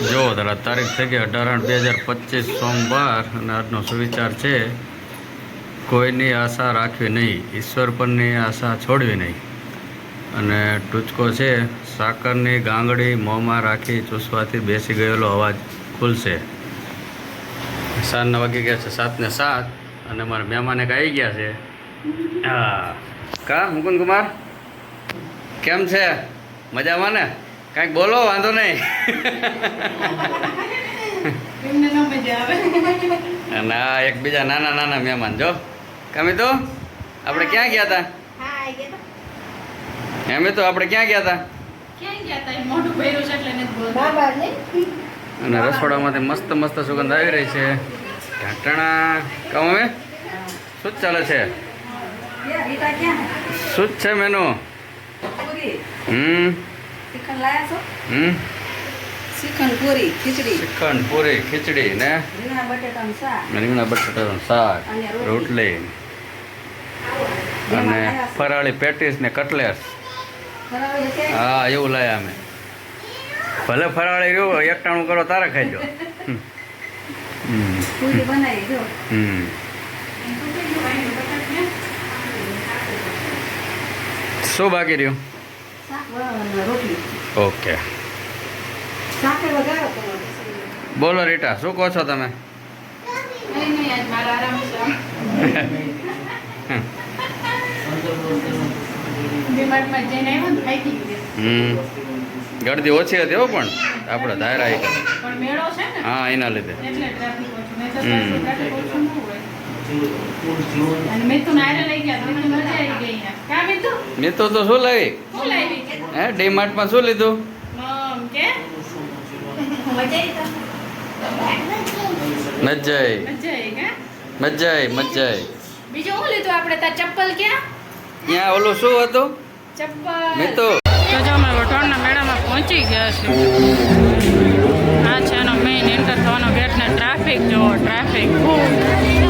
જો તારા તારીખ થઈ ગઈ અઢાર આઠ, બે હજાર પચીસ, સોમવાર, અને આજનો સુવિચાર છે, કોઈની આશા રાખવી નહીં, ઈશ્વર પરની આશા છોડવી નહીં. અને ટૂચકો છે, સાકરની ગાંગડી મોંમાં રાખી ચૂસવાથી બેસી ગયેલો અવાજ ખુલશે. સાંજના વાગી ગયા છે, સાતને સાત, અને મારા મહેમાન એક આવી ગયા છે. હા. કા, મુકુંદ કુમાર? કેમ છે? મજામાં ને? કાંઈક બોલો વાંધો નહીં. ના એકબીજા નાના નાના મહેમાન જો. કમી તો આપણે ક્યાં ગયા હતા એમ તો. આપણે ક્યાં ગયા હતા તા? એ મોઢું ભર્યું છે એટલે નથી બોલતા. અને રસોડામાંથી મસ્ત મસ્ત સુગંધ આવી રહી છે. ઘાટણા કહું હવે શું ચાલે છે? શું જ છે મેનુ? હમ. હમ? શ્રીખંડ પૂરી ખીચડી. શ્રીખંડ પૂરી ખીચડી ને? રીંગણા બટેટાનું શાક. રીંગણા બટાટાનું શાક રોટલી. અને ફરાળી પેટીસ ને કટલેસ હા એવું લાયા અમે. ભલે ફરાળી રહ્યું એકટાણું કરો તારે ખાઈજો હમ. શું બાકી રહ્યું? ઓકે. બોલો રીટા શું કહો છો તમે? નહીં નહીં આજ મારો આરામ છે. ડીમાર્ટમાં જઈને આવ્યો ને થાકી ગઈ. હમ. ગળદી ઓછી હતી હો પણ આપણે ધારા આવી પણ મેળો છે ને હા એના લીધે. હમ. ગયા તો તો શું લાવી? હે ડી માર્ટમાં શું લીધું? મજાઈ કે? મજા આવી તો. મજા આવી મજા આવી કા? મજા આવી મજા આવી બીજું શું લીધું આપણે? તાર ચપ્પલ ક્યાં? ત્યાં ઓલું શું હતું? ચપ્પલ. મિતુ. તો જો અમે વટોળના મેળામાં પહોંચી ગયા છીએ. આ છે એનો મેઇન એન્ટર થવાનો ગેટ ને ટ્રાફિક જો ટ્રાફિક જો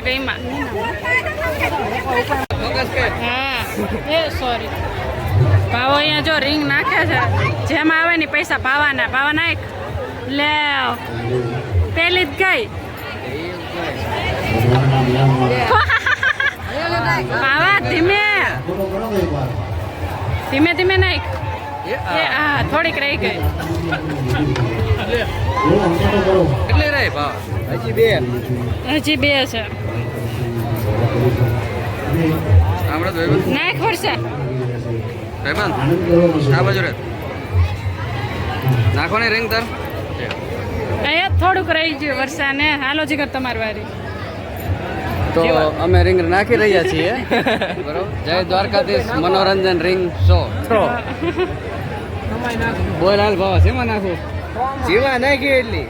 ન હા. એ સોરી ભાવો અહીંયા જો રિંગ નાખે છે. જેમાં આવે ને પૈસા ભાવાના. પાવા નાખ. લે પેલી જ ગઈ. ભાવા ધીમે. ધીમે ધીમે નાખ. એ હા થોડીક રહી ગઈ. કેટલી રહી ભાવ. હજી બે. હજી બે છે. આપણે ભાઈબંધ નાખ વર્ષે. ભાઈબંધ આ બાજુ નાખો ને રિંગ તાર. અહીંયા થોડુંક રહી ગયું વર્ષાને. હાલો જીગર તમારી વારી. તો અમે રિંગ નાખી રહ્યા છીએ. બરોબર? જય દ્વારકાધીશ મનોરંજન રિંગ શો બોલ હાલ ભાવ શેમાં નાખું? જીવા નાખી એટલી.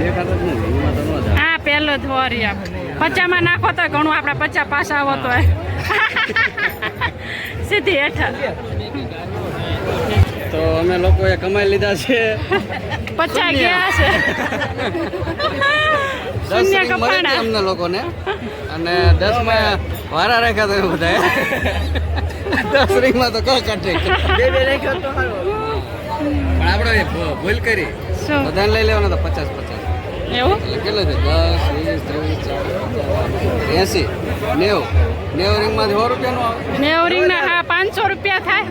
દેખાતો જ નથી એમાં તો ન જાય. આ પહેલો જ વોરી પચામાં નાખો તો ઘણું આપણે પચા પાછા આવો તો સીધી હેઠળ. તો અમે લોકોએ કમાઈ લીધા છે. પચા ગયા છે. દસ શૂન્ય કપાણા. અમને લોકોને. અને દસમાં વારા રાખ્યા તમે બધા દસ રિંગમાં તો કહો કાઢે બે બે રાખ્યો તો પણ આપણે ભૂલ કરી. શું? બધાને લઈ લેવાના તો પચાસ પચાસ. એવું? કેટલું છે? દસ વીસ ત્રીસ ચાલીસ એસી. નેવું. નેવું રિંગમાંથી સો રૂપિયાનું આવે. નેવું રીંગના હા પાંચસો રૂપિયા થાય.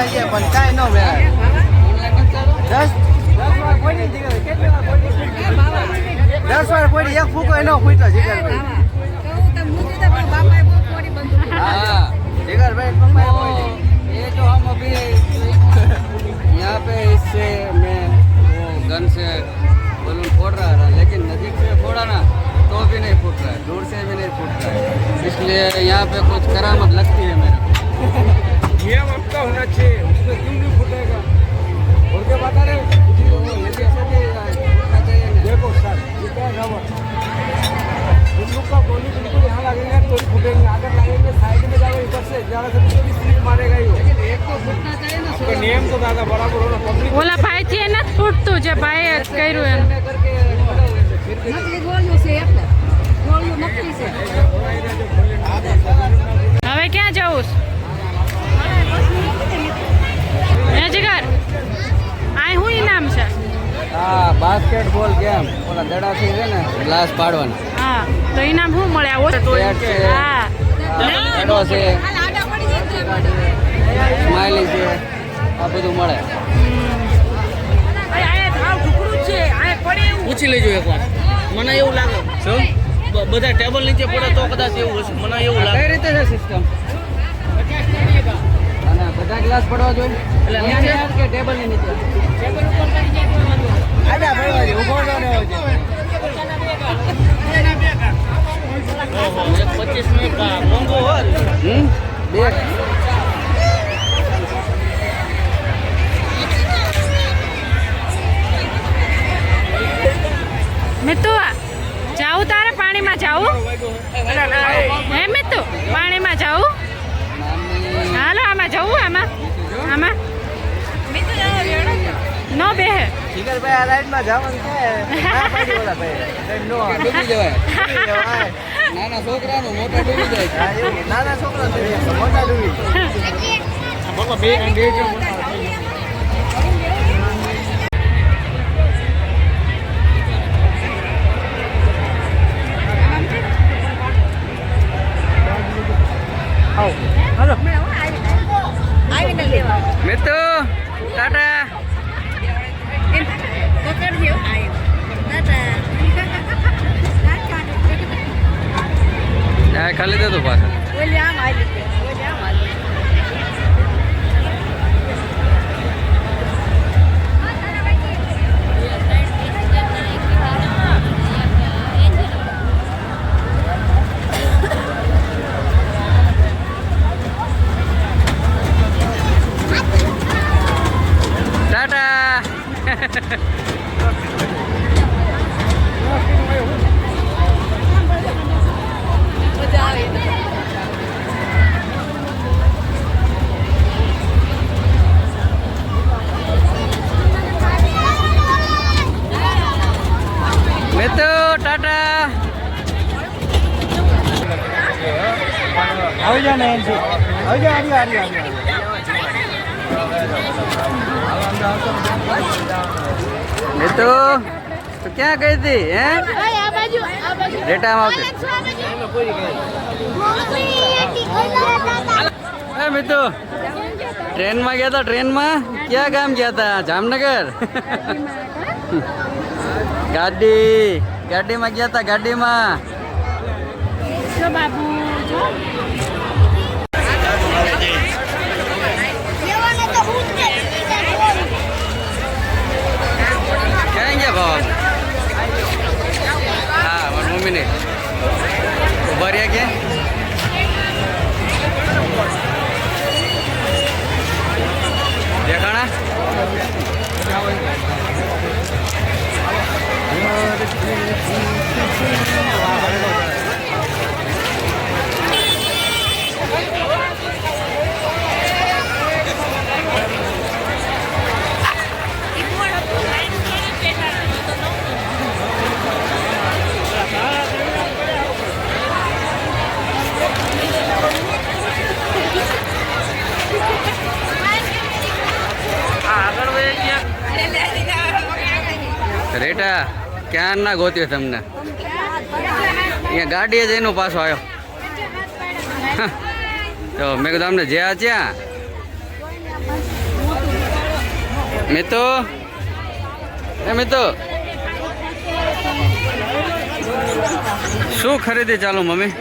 ના છે પણ કાંઈ ન મેળાય દસ દસ વાર કોઈ એક ફૂકો એનો ફૂટો જીગરભાઈ हाँ जिगरभाई ये जो हम अभी यहाँ इससे मैं वो गन से बलून फोड़ रहा था लेकिन नज़दीक से फोड़ा ना तो भी नहीं फूट रहा है दूर से भी नहीं फूट रहा है। इसलिए यहाँ पे कुछ करामत लगती है मेरे नियम आपका होना चाहिए उसमें क्यों नहीं फूटेगा और क्या बता रहे हो? ये कैसे नहीं फूटना चाहिए ना। देखो सर ये क्या है खबर हम लोग का गोली बिल्कुल यहाँ लगेगा तो ही फूटेंगे अगर लगेंगे साइड में जाएगा इधर से ज़्यादा से तो भी स्लिप मारेगा ही वो। એક તો ફૂટના चाहिए ना आपका नियम तो दादा बराबर हो ना पब्लिक ઓલા ભાઈથી એ નથી ફૂટતું જે ભાઈએ કર્યું ગ્લાસ પાડવાના. હા તો ઇનામ શું મળે? આવો હા. છે. સ્માઇલી છે. આ બધું મળે. પૂછી લેજો એકવાર. મને એવું લાગે. શું? બધા ટેબલ નીચે પડે તો કદાચ એવું હશે. મને એવું લાગે કઈ રીતે છે સિસ્ટમ અને બધા ગ્લાસ પડવા જોઈએ? એટલે નીચે? કે ટેબલની નીચે જોઈએ હમ બે મિતુ જાવું તારે પાણીમાં જાવું હે મિતુ પાણીમાં જાવું હાલો આમાં જવું આમાં? આમાં? નો બે જીગરભાઈ આ રાઈડમાં જવાનું છે. નાના છોકરાનું મોટા ડૂબી જાય. નાના છોકરા મોટા ડૂબી આવીને લેવા. મિતુ હા ખાલી દે તું પાછા. આવી જા ને એનસી આવી જા આવી આવી આવી મિતુ તો ક્યાં ગઈ હતી હે ડેટામાં આવતી હે મિતુ ટ્રેનમાં ગયા હતા ટ્રેનમાં? ક્યાં ગામ ગયા હતા? જામનગર? ગાડી ગાડીમાં ગયા હતા ગાડીમાં. જો ક્યાં ના ગોત્યો તમને? અહીંયા ગાડીએ જઈને પાછો આવ્યો. તો મેં કીધું અમને જ્યાં ત્યાં. મિતો? એ મિત્રો શું ખરીદી ચાલુ મમ્મી?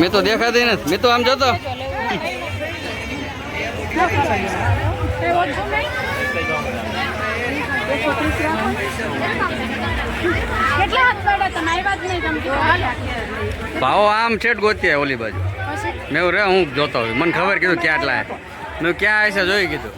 મેં તો દેખાતી નથી. મેં તો આમ જતો એકસો ત્રીસ રાખો કેટલા હાથ પડ્યા તમે આવ્યા જ નહીં તમે કીધું હાલ ભાવો આમ છેટ ગોતી ઓલી બાજુ. મેં રે હું જોતો મને ખબર કીધું ક્યાં આટલા મેં ક્યાં હશે જોઈ કીધું.